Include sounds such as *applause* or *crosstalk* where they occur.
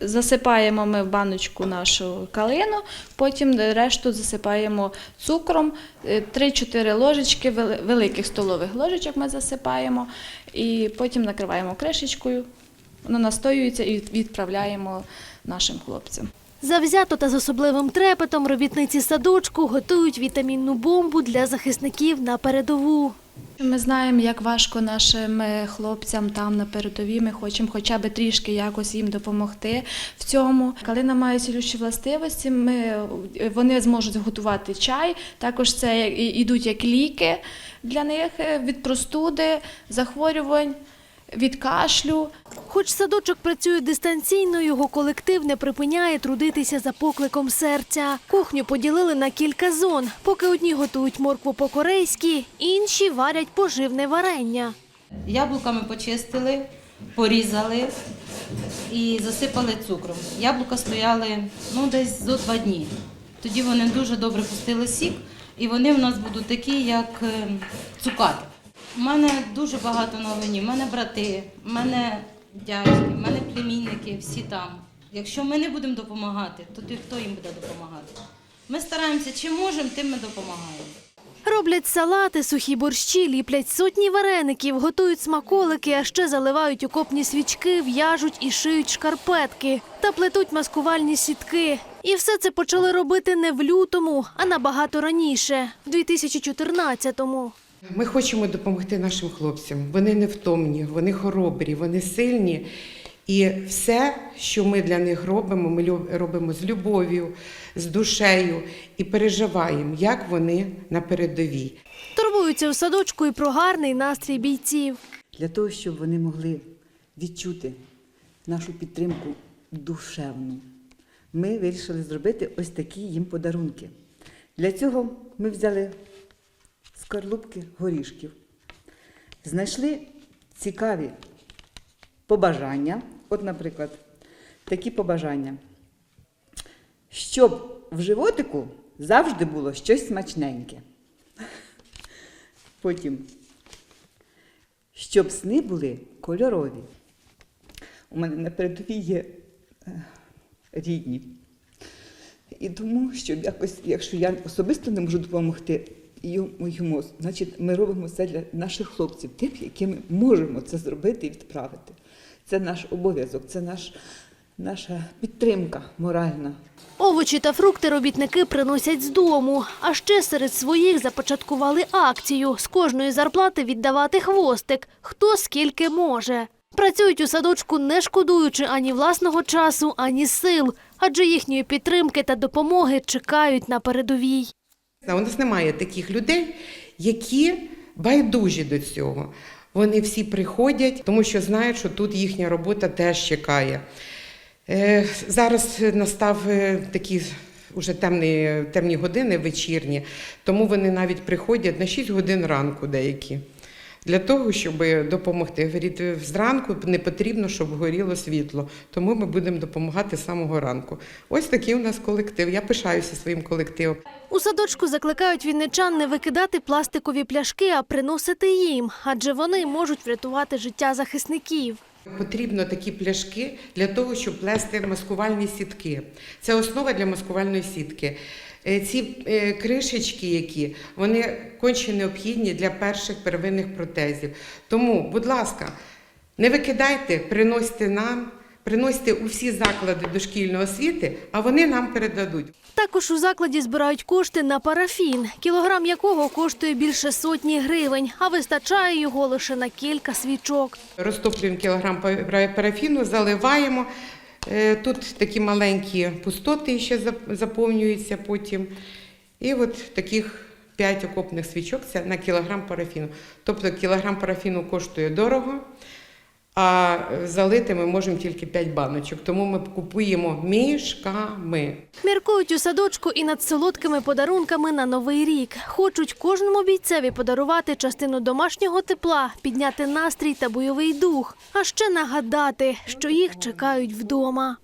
Засипаємо ми в баночку нашу калину, потім решту засипаємо цукром. Е, 3-4 ложечки великих столових ложечок ми засипаємо і потім накриваємо кришечкою. Воно настоюється і відправляємо нашим хлопцям. Завзято та з особливим трепетом робітниці садочку готують вітамінну бомбу для захисників на передову. Ми знаємо, як важко нашим е, хлопцям там на передовій. Ми хочемо хоча б трішки якось їм допомогти в цьому. Калина має цілющі властивості. Ми, е, вони зможуть готувати чай. Також це як- як ліки для них е, від простуди, захворювань, від кашлю. Хоч садочок працює дистанційно, його колектив не припиняє трудитися за покликом серця. Кухню поділили на кілька зон. Поки одні готують моркву по-корейськи, інші варять поживне варення. Яблуками почистили, порізали і засипали цукром. Яблука стояли ну, десь зо два дні. Тоді вони дуже добре пустили сік, і вони в нас будуть такі, як е, цукати. У мене дуже багато новинів. У мене брати, у мене дядьки, у мене племінники, всі там. Якщо ми не будемо допомагати, то ти хто їм буде допомагати? Ми стараємося, чим можемо, тим ми допомагаємо. Роблять салати, сухі борщі, ліплять сотні вареників, готують смаколики, а ще заливають окопні свічки, в'яжуть і шиють шкарпетки та плетуть маскувальні сітки. І все це почали робити не в лютому, а набагато раніше, в 2014-му. Ми хочемо допомогти нашим хлопцям. Вони невтомні, вони хоробрі, вони сильні. І все, що ми для них робимо, ми робимо з любов'ю, з душею і переживаємо, як вони на передовій. Турбуються у садочку і про гарний настрій бійців. для того, щоб вони могли відчути нашу підтримку душевну. Ми вирішили зробити ось такі їм подарунки. Для цього ми взяли скорлупки горішків, знайшли цікаві побажання. От, наприклад, такі побажання. Щоб в животику завжди було щось смачненьке. *laughs* Потім щоб сни були кольорові. У мене на передовій є е, рідні. І тому, щоб якось, якщо я особисто не можу допомогти йому, йому, значить ми робимо це для наших хлопців, тих, якими можемо це зробити і відправити. Це наш обов'язок, це наш, наша підтримка моральна. Овочі та фрукти робітники приносять з дому. А ще серед своїх започаткували акцію з кожної зарплати віддавати хвостик, хто скільки може. Працюють у садочку, не шкодуючи ані власного часу, ані сил, адже їхньої підтримки та допомоги чекають на передовій. У нас немає таких людей, які байдужі до цього. Вони всі приходять, тому що знають, що тут їхня робота теж чекає. Е, Зараз настав е, такі вже темні, темні години вечірні, тому вони навіть приходять на 6 годин ранку деякі. Для того, щоб допомогти. Говорить, зранку не потрібно, щоб горіло світло, тому ми будемо допомагати з самого ранку. Ось такий у нас колектив. Я пишаюся своїм колективом. У садочку закликають вінничан не викидати пластикові пляшки, а приносити їм, адже вони можуть врятувати життя захисників. Потрібно такі пляшки для того, щоб плести маскувальні сітки. Це основа для маскувальної сітки. Е, Ці е, кришечки, які вони конче необхідні для перших первинних протезів. Тому, будь ласка, не викидайте, приносьте нам, приносьте у всі заклади дошкільної освіти, а вони нам передадуть. Також у закладі збирають кошти на парафін, кілограм якого коштує більше сотні гривень, а вистачає його лише на кілька свічок. Розтоплюємо кілограм парафіну, заливаємо. Е, Тут такі маленькі пустоти ще заповнюються потім. І от таких 5 окопних свічок це на кілограм парафіну. Тобто кілограм парафіну коштує дорого, а залити ми можемо тільки 5 баночок. Тому ми купуємо мішками. Міркують у садочку і над солодкими подарунками на новий рік. Хочуть кожному бійцеві подарувати частину домашнього тепла, підняти настрій та бойовий дух, а ще нагадати, що їх чекають вдома.